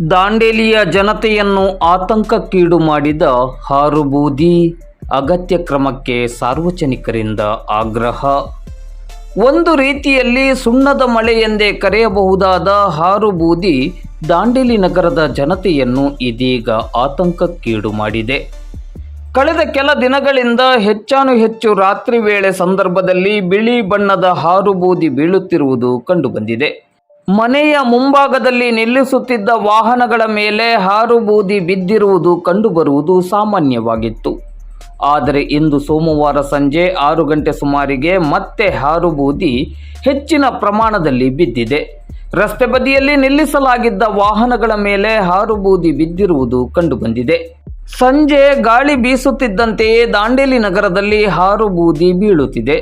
ದಾಂಡೇಲಿಯ ಜನತೆಯನ್ನು ಆತಂಕಕ್ಕೀಡು ಮಾಡಿದ ಹಾರುಬೂದಿ ಅಗತ್ಯ ಕ್ರಮಕ್ಕೆ ಸಾರ್ವಜನಿಕರಿಂದ ಆಗ್ರಹ. ಒಂದು ರೀತಿಯಲ್ಲಿ ಸುಣ್ಣದ ಮಳೆ ಎಂದೇ ಕರೆಯಬಹುದಾದ ಹಾರುಬೂದಿ ದಾಂಡೇಲಿ ನಗರದ ಜನತೆಯನ್ನು ಇದೀಗ ಆತಂಕಕ್ಕೀಡು ಮಾಡಿದೆ. ಕಳೆದ ಕೆಲ ದಿನಗಳಿಂದ ಹೆಚ್ಚಾನು ಹೆಚ್ಚು ರಾತ್ರಿ ವೇಳೆ ಸಂದರ್ಭದಲ್ಲಿ ಬಿಳಿ ಬಣ್ಣದ ಹಾರುಬೂದಿ ಬೀಳುತ್ತಿರುವುದು ಕಂಡುಬಂದಿದೆ. ಮನೆಯ ಮುಂಭಾಗದಲ್ಲಿ ನಿಲ್ಲಿಸುತ್ತಿದ್ದ ವಾಹನಗಳ ಮೇಲೆ ಹಾರು ಬೂದಿ ಬಿದ್ದಿರುವುದು ಕಂಡುಬರುವುದು ಸಾಮಾನ್ಯವಾಗಿತ್ತು. ಆದರೆ ಇಂದು ಸೋಮವಾರ ಸಂಜೆ ಆರು ಗಂಟೆ ಸುಮಾರಿಗೆ ಮತ್ತೆ ಹಾರು ಬೂದಿ ಹೆಚ್ಚಿನ ಪ್ರಮಾಣದಲ್ಲಿ ಬಿದ್ದಿದೆ. ರಸ್ತೆ ಬದಿಯಲ್ಲಿ ನಿಲ್ಲಿಸಲಾಗಿದ್ದ ವಾಹನಗಳ ಮೇಲೆ ಹಾರು ಬೂದಿ ಬಿದ್ದಿರುವುದು ಕಂಡುಬಂದಿದೆ. ಸಂಜೆ ಗಾಳಿ ಬೀಸುತ್ತಿದ್ದಂತೆಯೇ ದಾಂಡೇಲಿ ನಗರದಲ್ಲಿ ಹಾರು ಬೂದಿ ಬೀಳುತ್ತಿದೆ.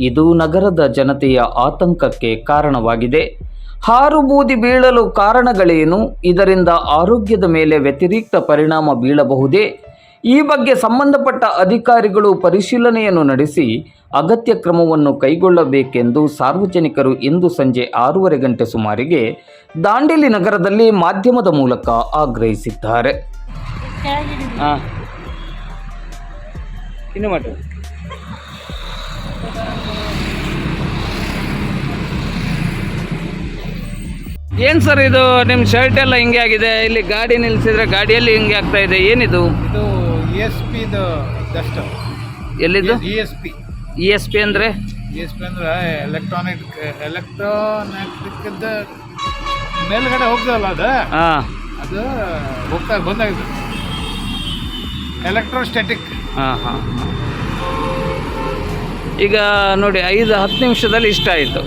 ಇದು ನಗರದ ಜನತೆಯ ಆತಂಕಕ್ಕೆ ಕಾರಣವಾಗಿದೆ. ಹಾರುಬೂದಿ ಬೀಳಲು ಕಾರಣಗಳೇನು? ಇದರಿಂದ ಆರೋಗ್ಯದ ಮೇಲೆ ವ್ಯತಿರಿಕ್ತ ಪರಿಣಾಮ ಬೀಳಬಹುದೇ? ಈ ಬಗ್ಗೆ ಸಂಬಂಧಪಟ್ಟ ಅಧಿಕಾರಿಗಳು ಪರಿಶೀಲನೆಯನ್ನು ನಡೆಸಿ ಅಗತ್ಯ ಕ್ರಮವನ್ನು ಕೈಗೊಳ್ಳಬೇಕೆಂದು ಸಾರ್ವಜನಿಕರು ಇಂದು ಸಂಜೆ ಆರೂವರೆ ಗಂಟೆ ಸುಮಾರಿಗೆ ದಾಂಡೇಲಿ ನಗರದಲ್ಲಿ ಮಾಧ್ಯಮದ ಮೂಲಕ ಆಗ್ರಹಿಸಿದ್ದಾರೆ. ಏನು ಸರ್ ಇದು? ನಿಮ್ಮ ಶರ್ಟ್ ಎಲ್ಲ ಹಿಂಗೆ ಆಗಿದೆ. ಇಲ್ಲಿ ಗಾಡಿ ನಿಲ್ಸಿದ್ರೆ ಗಾಡಿಯಲ್ಲಿ ಹಿಂಗೆ ಆಗ್ತಾ ಇದೆ. ಏನಿದು? ಇದು E S P dust ಎಲ್ಲಿದು? E S P E S P ಅಂದರೆ? ಇ ಎಸ್ ಪಿ ಅಂದ್ರೆ ಎಲೆಕ್ಟ್ರಾನಿಕ್ ಎಲೆಕ್ಟ್ರಾನಿಕ್ ಮೇಲ್ಗಡೆ ಹೋಗ್ತದಲ್ಲ ಅದು? ಹಾಂ. ಅದು ಹೋಗ್ತಾ ಬಂದಾಗಿದೆ. ಎಲೆಕ್ಟ್ರೋಸ್ಟೆಟಿಕ್ ಹಾಂ ಹಾಂ. ಈಗ ನೋಡಿ ಐದು ಹತ್ತು ನಿಮಿಷದಲ್ಲಿ ಇಷ್ಟ ಆಯಿತು.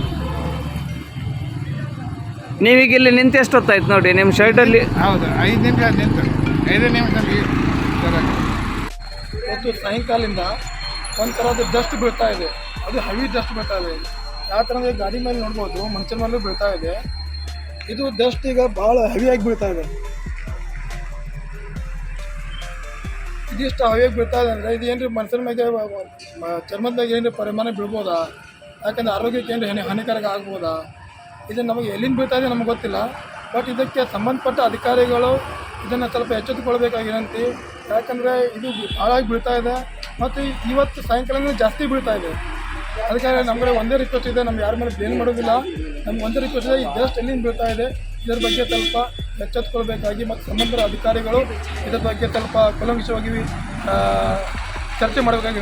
ನೀವೀಗ ಇಲ್ಲಿ ನಿಂತ ಎಷ್ಟು ಹೊತ್ತಾಯ್ತು ನೋಡಿ ನಿಮ್ಮ ಶರ್ಟಲ್ಲಿ? ಹೌದು ಐದು ನಿಮಿಷ ನಿಂತು. ಐದು ನಿಮಿಷ ಇವತ್ತು ಸಾಯಂಕಾಲದಿಂದ ಒಂದು ಥರದ ಡಸ್ಟ್ ಬೀಳ್ತಾ ಇದೆ. ಅದು ಹವಿ ಡಸ್ಟ್ ಬೀಳ್ತಾ ಇದೆ. ಯಾವ ಥರ ಅಂದರೆ ಗಾಡಿ ಮೇಲೆ ನೋಡ್ಬೋದು ಮನುಷ್ಯನ ಮೇಲೂ ಬೀಳ್ತಾ ಇದೆ. ಇದು ಡಸ್ಟ್ ಈಗ ಭಾಳ ಹೆವಿಯಾಗಿ ಬೀಳ್ತಾ ಇದೆ. ಇದಿಷ್ಟು ಹವಿಯಾಗಿ ಬೀಳ್ತಾ ಇದೆ ಅಂದರೆ ಇದು ಏನ್ರಿ ಮನುಷ್ಯನ ಮೇಲೆ ಮ- ಚರ್ಮದ ಮೇಲೆ ಏನ್ರಿ ಪರಿಮಾಣ ಬೀಳ್ಬೋದಾ? ಯಾಕಂದ್ರೆ ಆರೋಗ್ಯಕ್ಕೆ ಏನ್ರಿ ಹಾನಿ ಹಾನಿಕಾರಕ ಆಗ್ಬೋದಾ? ಇದು ನಮಗೆ ಎಲ್ಲಿಂದ ಬೀಳ್ತಾ ಇದೆ ನಮಗೆ ಗೊತ್ತಿಲ್ಲ. ಬಟ್ ಇದಕ್ಕೆ ಸಂಬಂಧಪಟ್ಟ ಅಧಿಕಾರಿಗಳು ಇದನ್ನು ಸ್ವಲ್ಪ ಎಚ್ಚೆತ್ತುಕೊಳ್ಬೇಕಾಗಿರಂತೆ. ಯಾಕಂದರೆ ಇದು ಹಾಳಾಗಿ ಬೀಳ್ತಾ ಇದೆ. ಮತ್ತು ಇವತ್ತು ಸಾಯಂಕಾಲ ಜಾಸ್ತಿ ಬೀಳ್ತಾ ಇದೆ. ಅದಕ್ಕೆ ನಮಗೆ ಒಂದೇ ರಿಕ್ವೆಸ್ಟ್ ಇದೆ ನಮ್ಮ ಯಾರ ಮೇಲೆ ಬ್ಲೇಮ್ ಮಾಡೋದಿಲ್ಲ. ನಮ್ಗೆ ಒಂದೇ ರಿಕ್ವೆಸ್ಟ್ ಇದೆ ಜಸ್ಟ್ ಎಲ್ಲಿಂದ ಬೀಳ್ತಾ ಇದೆ. ಇದರ ಬಗ್ಗೆ ಸ್ವಲ್ಪ ಎಚ್ಚೆತ್ತುಕೊಳ್ಬೇಕಾಗಿ ಮತ್ತು ಸಂಬಂಧಪಟ್ಟ ಅಧಿಕಾರಿಗಳು ಇದರ ಬಗ್ಗೆ ಸ್ವಲ್ಪ ಕೂಲಂಕಷವಾಗಿ ಚರ್ಚೆ ಮಾಡಬೇಕಾಗಿ